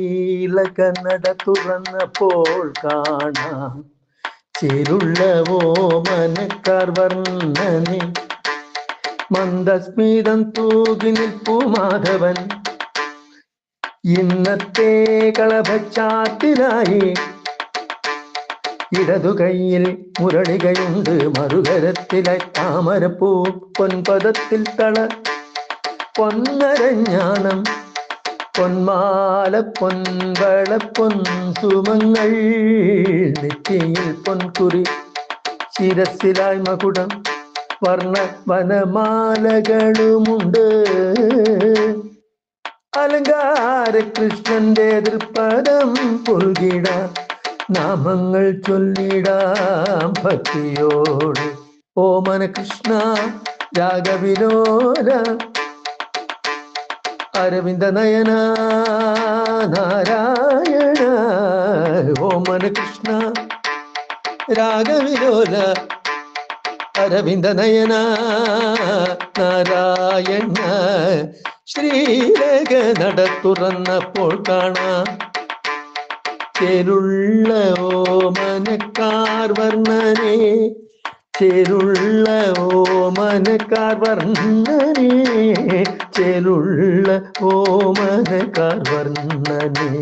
നീല കന്നട തുറന്നപ്പോൾ കാണാം. ചെരുള്ളവോ മനക്കാർ വർണനെ മന്ദസ്മിതം തൂകി നിൽപ്പു മാധവൻ. ഇന്നത്തെ കളഭച്ചാത്തിലായി ഇടതു കൈയിൽ മുരളികയുണ്ട്. മറുകരത്തിലെ താമരപ്പൂ പൊൻപദത്തിൽ തള. പൊന്നരഞ്ഞാണം പൊന്മാല പൊൻവള പൊൻസുമങ്ങൾ നെറ്റിയിൽ പൊൻകുറി ശിരസിലായി മകുടം വർണ വനമാലകളുമുണ്ട്. അലങ്കാര കൃഷ്ണന്റെ ദൃപ്പദം പുൽകിട നാമങ്ങൾ ചൊല്ലിടാം ഭക്തിയോട്. ഓമന കൃഷ്ണ രാഗവിലോല അരവിന്ദ നയന നാരായണ ഓമന കൃഷ്ണ രാഗവിലോല അരവിന്ദ നയന നാരായണ ശ്രീരേഖ നട തുറന്നപ്പോൾ കാണാം. ചേരുള്ള ഓമനക്കാർ വർണനെ ചേരുള്ള ഓമനക്കാർ വർണനെ ചേരുള്ള ഓമനക്കാർ വർണനെ.